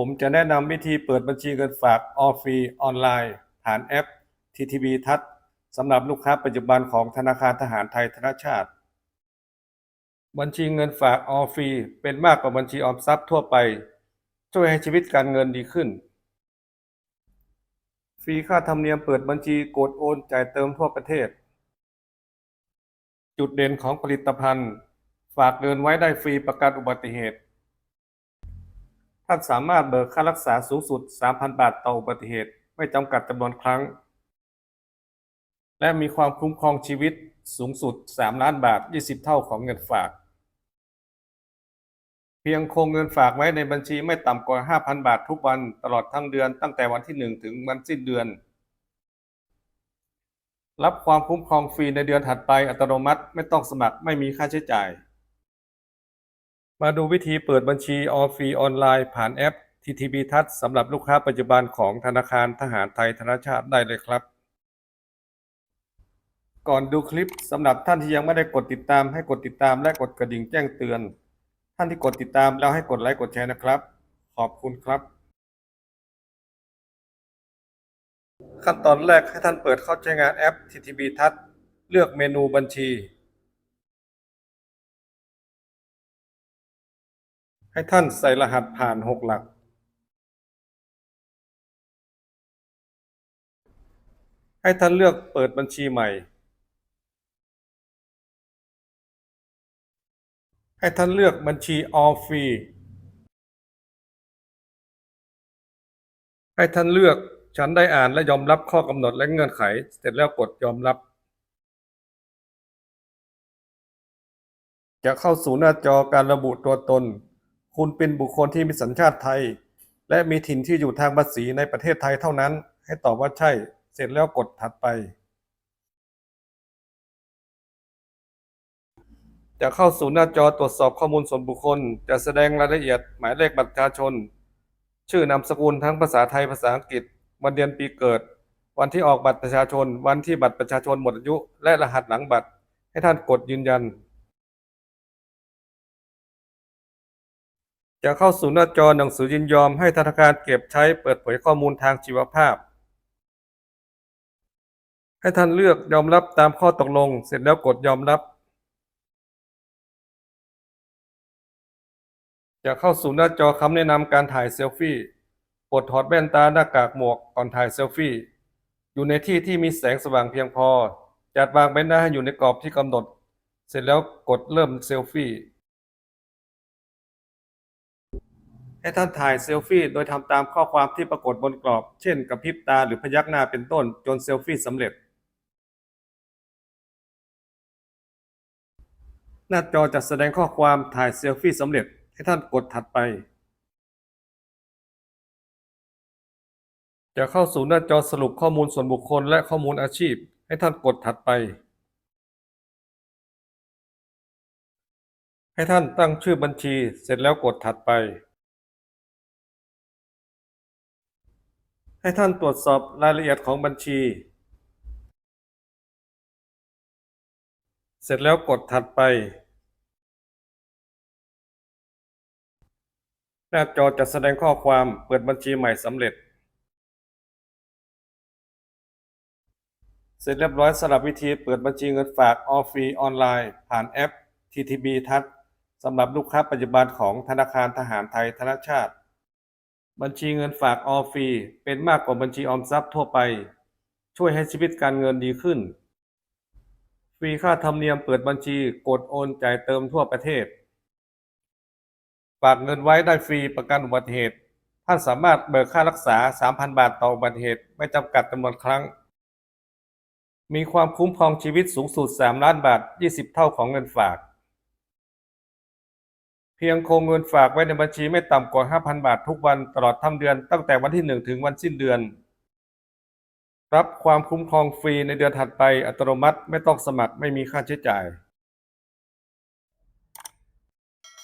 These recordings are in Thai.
ผมจะแนะนำวิธีเปิดบัญชีเงินฝากออฟรีออนไลน์ผ่านแอป TTB ทัศสำหรับลูกค้าปัจจุบันของธนาคารทหารไทยธนชาติ บัญชีเงินฝากออฟรีเป็นมากกว่าบัญชีออมทรัพย์ทั่วไป ช่วยให้ชีวิตการเงินดีขึ้น ฟรีค่าธรรมเนียมเปิดบัญชีกดโอนจ่ายเติมทั่วประเทศ จุดเด่นของผลิตภัณฑ์ ฝากเงินไว้ได้ฟรีประกันอุบัติเหตุ ท่านสามารถเบิกค่ารักษาสูงสุด 3,000 บาทต่ออุบัติเหตุ ไม่จำกัดจำนวนครั้ง และมีความคุ้มครองชีวิตสูงสุด 3 ล้านบาท 20 เท่าของเงินฝาก เพียงคงเงินฝากไว้ในบัญชีไม่ต่ำกว่า 5,000 บาททุกวันตลอดทั้งเดือนตั้งแต่วันที่ 1 ถึงวันสิ้นเดือน รับความคุ้มครองฟรีในเดือนถัดไปอัตโนมัติไม่ต้องสมัครไม่มีค่าใช้จ่าย มาดูวิธีเปิดบัญชีออฟรีออนไลน์ผ่านแอป TTB ทัศสำหรับลูกค้าปัจจุบันของธนาคารทหารไทยธนชาติได้เลยครับ ก่อนดูคลิปสำหรับท่านที่ยังไม่ได้กดติดตามให้กดติดตามและกดกระดิ่งแจ้งเตือน ท่านที่กดติดตามแล้วให้กดไลค์กดแชร์นะครับ ขอบคุณครับ ขั้นตอนแรกให้ท่านเปิดเข้าใช้งานแอป TTB ทัศเลือกเมนูบัญชี ให้ท่านใส่รหัสผ่าน6หลัก ให้ท่านเลือกเปิดบัญชีใหม่ ให้ท่านเลือกบัญชี all free ให้ท่านเลือกฉันได้อ่านและยอมรับข้อกำหนดและเงื่อนไข เสร็จแล้วกดยอมรับ จะเข้าสู่หน้าจอการระบุตัวตน คุณเป็นบุคคลที่มีสัญชาติไทย และมีถิ่นที่อยู่ทางภาษีในประเทศไทยเท่านั้น ให้ตอบว่าใช่ เสร็จแล้วกดถัดไป จะเข้าสู่หน้าจอตรวจสอบข้อมูลส่วนบุคคล จะแสดงรายละเอียดหมายเลขบัตรประชาชน ชื่อนามสกุลทั้งภาษาไทยภาษาอังกฤษ วันเดือนปีเกิด วันที่ออกบัตรประชาชน วันที่บัตรประชาชนหมดอายุ และรหัสหลังบัตร ให้ท่านกดยืนยัน จะเข้าสู่หน้าจอหนังสือยินยอมให้ธนาคารเก็บใช้เปิดเผยข้อมูลทางชีวภาพ ให้ท่านเลือกยอมรับตามข้อตกลง เสร็จแล้วกดยอมรับ จะเข้าสู่หน้าจอคำแนะนำการถ่ายเซลฟี่ปรดถอดแว่นตาหน้ากากหมวกก่อนถ่ายเซลฟี่ อยู่ในที่ที่มีแสงสว่างเพียงพอ จัดวางใบหน้าให้อยู่ในกรอบที่กำหนด เสร็จแล้วกดเริ่มเซลฟี่ ให้ท่านถ่ายเซลฟี่โดยทำตามข้อความที่ปรากฏบนกรอบ เช่นกระพริบตาหรือพยักหน้าเป็นต้นจนเซลฟี่สำเร็จ หน้าจอจะแสดงข้อความถ่ายเซลฟี่สำเร็จ ให้ท่านกดถัดไป จะเข้าสู่หน้าจอสรุปข้อมูลส่วนบุคคลและข้อมูลอาชีพ ให้ท่านกดถัดไป ให้ท่านตั้งชื่อบัญชีเสร็จแล้วกดถัดไป ให้ท่านตรวจสอบรายละเอียดของบัญชี เสร็จแล้วกดถัดไป หน้าจอจะแสดงข้อความเปิดบัญชีใหม่สำเร็จ เสร็จเรียบร้อยสำหรับวิธีเปิดบัญชีเงินฝากออฟฟรีออนไลน์ ผ่านแอป TTB ทัศสำหรับลูกค้าปัจจุบันของธนาคารทหารไทยธนชาติ บัญชีเงินฝากออฟฟรีเป็นมากกว่าบัญชีออมทรัพย์ทั่วไป ช่วยให้ชีวิตการเงินดีขึ้น ฟรีค่าธรรมเนียมเปิดบัญชีกดโอนจ่ายเติมทั่วประเทศ ฝากเงินไว้ได้ฟรีประกันอุบัติเหตุ ท่านสามารถเบิกค่ารักษา 3,000 บาทต่ออุบัติเหตุ ไม่จำกัดจำนวนครั้ง มีความคุ้มครองชีวิตสูงสุด 3 ล้านบาท 20 เท่าของเงินฝาก เพียงคงเงินฝากไว้ในบัญชีไม่ต่ำกว่า 5,000 บาททุกวันตลอดทั้งเดือน ตั้งแต่วันที่ 1 ถึงวันสิ้นเดือน รับความคุ้มครองฟรีในเดือนถัดไปอัตโนมัติไม่ต้องสมัครไม่มีค่าใช้จ่าย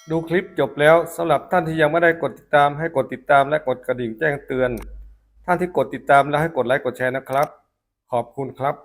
ดูคลิปจบแล้วสำหรับท่านที่ยังไม่ได้กดติดตามให้กดติดตามและกดกระดิ่งแจ้งเตือน ท่านที่กดติดตามแล้วให้กดไลค์กดแชร์นะครับ ขอบคุณครับ